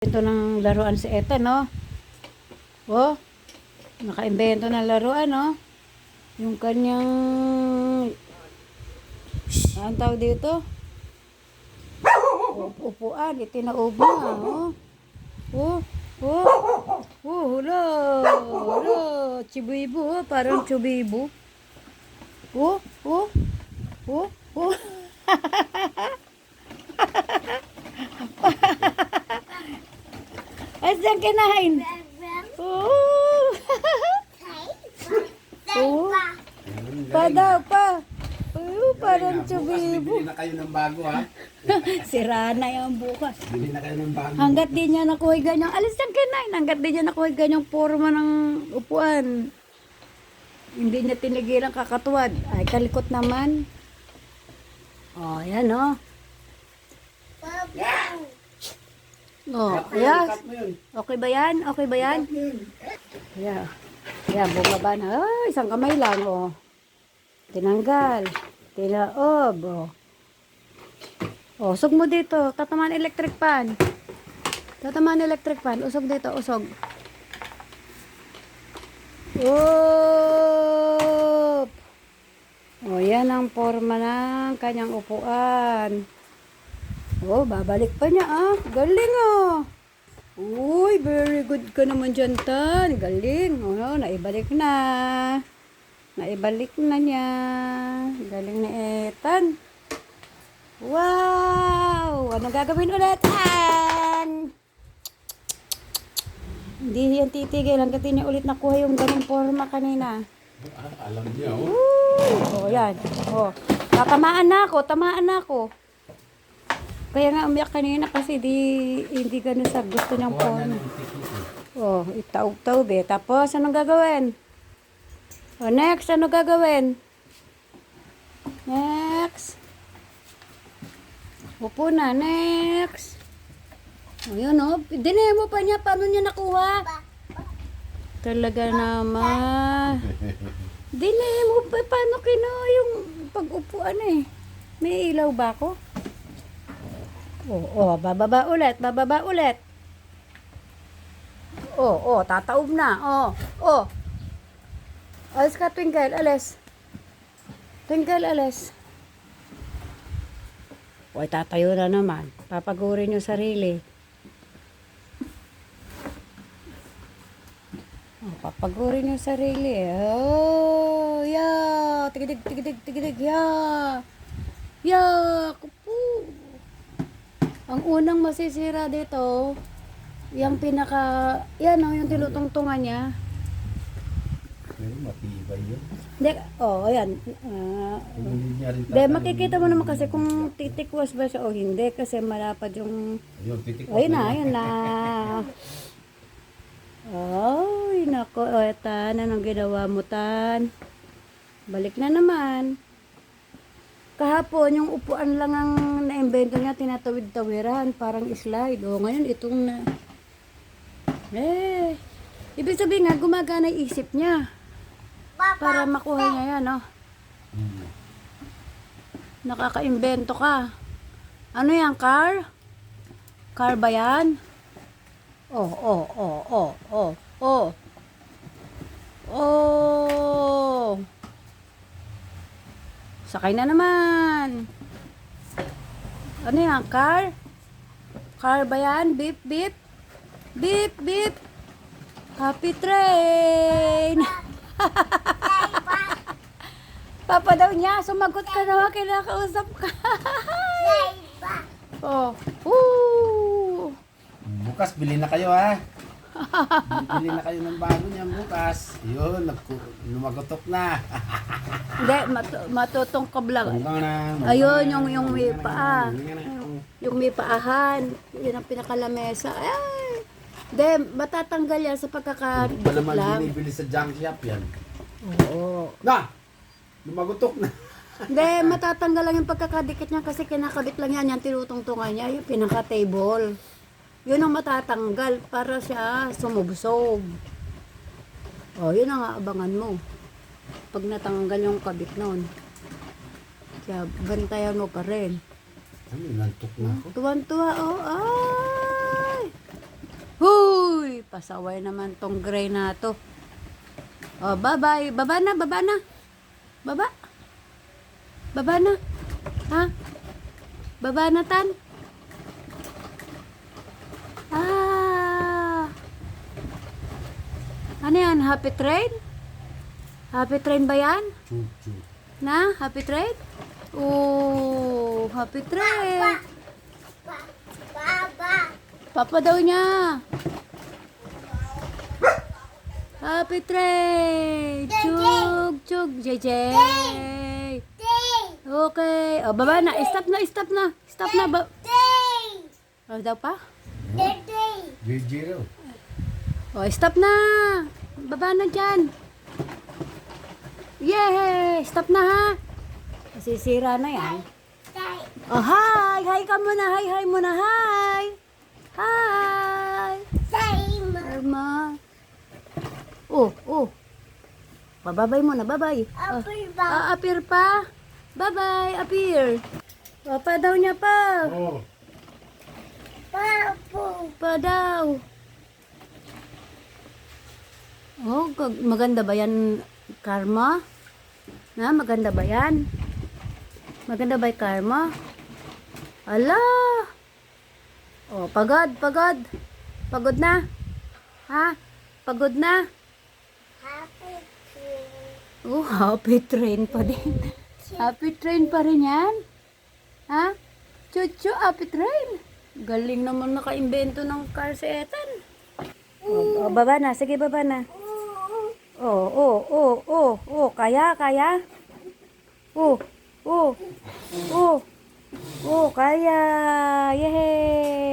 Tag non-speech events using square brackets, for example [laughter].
Ito ng laruan si Ethan, no? Oh, nakaimbento ng laruan, no? Yung kanyang... Ano tawag dito? Up- Upuan, itinaob na, oh. Oh, oh, oh, hula, hula, chibibo, oh, parang chubibo. Oh, oh, oh, oh. [laughs] Ay, saan kinain? Oh. oh. Pa daw, pa. Oh, parang Bukas chubibo. bibili na kayo ng bago ha. [laughs] Sira na yung bukas. Bili na kayo ng bago. Hanggat di niya nakuha ganyang, alis siyang kinain, hanggat di niya nakuha ganyang forma ng upuan. Hindi niya tinigilan kakatuwad. Ay, kalikot naman. Oh, yan oh. Oh, yun. Okay ba yan? Okay ba yan? Yeah. Yeah, bumaba na. Ay, isang kamay lang, oh. Tinanggal. Tinaob, oh. Oh, usog mo dito. Tatamaan electric pan. Tatamaan electric pan. Usog dito, usog. Up! Oh, yan ang forma ng kanyang upuan. Oh, babalik pa niya ah. Galing ah. Uy, very good ka naman dyan, Tan. Galing. Oh, naibalik na. Naibalik na niya. Galing ni Ethan. Wow! Ano gagawin ulit, Tan? Hindi yan titigil hanggat hindi niya ulit nakuha yung ganung forma kanina. Ah, alam niya oh. Uy! Oh, yan. Oh. Tatamaan na ako. Tamaan na ako. Kaya nga umiyak kanina kasi di, hindi ganun sa gusto niyang tikit. Oh, itaog-taog eh. Tapos, anong gagawin? Oh, next, ano gagawin? Next. Upo na, next. O, yun oh. Dinaya mo pa niya. Paano niya nakuha? Talaga naman. Dinaya mo pa. Paano kinuha yung pag-upuan eh? May ilaw ba ako? Oh, oh, bababa ulit, bababa ulit. Oh, oh, tataob na. Oh, oh. Alis ka, Twinkle, alis. Twinkle, alis. Hoy, tatayo na naman. Papagurin yung sarili. Oh, papagurin yung sarili. Oh, yeah. Tigidig, tigidig, tigidig, yeah. Yeah. Ang unang masisira dito, yung pinaka, yan oh, yung tinutungtungan niya. Pero matibay yun. Hindi, oh, ayan. Ah, niya rin Hindi, makikita mo naman kasi kung titikwas ba siya o hindi kasi malapad yung... Ayun, titik Ayun na, ayun na. Ay, nako. O, tan, anong ginawa mo, tan? Balik na naman. Kahapon, yung upuan lang ang na-invento niya, tinatawid-tawiran, parang slide. O, ngayon, itong na... Eh, ibig sabihin nga, gumagana isip niya. Para makuha niya yan, no? Nakaka-invento ka. Ano yan, car? Car ba yan? Oh, oh, oh, oh, oh, oh. Oh. Sakay na naman. Ano yan, car? Car ba yan? Beep, beep. Beep, beep. Happy train. [laughs] Papa daw niya, sumagot ka naman, kinakausap ka. [laughs] oh. Woo! Bukas bili na kayo ha. bili na kayo ng bago niyan bukas. Yun, lumagotok na. [laughs] Hindi, mat-. Hanggang na. Ayun, yung, yung may paa. Yung may paahan. Yun ang pinakalamesa. Ay! Hindi, matatanggal yan sa pagkakadikit Ba naman lang. binibili sa junk shop yan. Oo. Na! Lumagotok na. Hindi, matatanggal lang yung pagkakadikit niya kasi kinakabit lang yan. Yan tinutungtungan niya, yung pinaka-table. Yun ang matatanggal para siya sumubsob. O, yun ang aabangan mo. Pag natanggal yung kabit nun. Kaya bantayan mo pa rin. Ano, nantok na ako. Tuwan-tuwa, oh, ay! pasaway naman tong gray na to. Oh, bye-bye. Baba na, baba na. Baba. Baba na. Ha? Baba na, Tan. Ah. Ano yan? Happy train? Happy train ba yan? Na? Happy train? Oh, happy train. Papa daw niya. Happy train. Chug, chug, JJ. Okay. Oh, baba na. Stop na, stop na. Stop na. Ba oh, daw pa? Zero. Oh, stop na. Baba na dyan. Yay! Stop na ha. Masisira na yan. Oh, hi! Hi ka muna. Hi, hi muna. Hi! Hi! Irma. Oh, oh. Bababay muna. Babay. Oh. Ah, appear pa. Bye-bye. Appear. Papa daw niya pa. Oh. Pa daw. Oh, maganda ba yan, Karma? Na, maganda ba yan? Maganda ba yung Karma? Ala! Oh, pagod, pagod. Pagod na? Ha? Pagod na? Oh, happy train pa din. [laughs] Happy train pa rin yan? Ha? Chuchu, happy train. Galing naman nakaimbento ng car si Ethan. Oh, oh, baba na. Sige, baba na. Oh, oh, oh, oh, oh. Kaya, kaya. Oh, oh, oh. Oh, kaya. Yehey.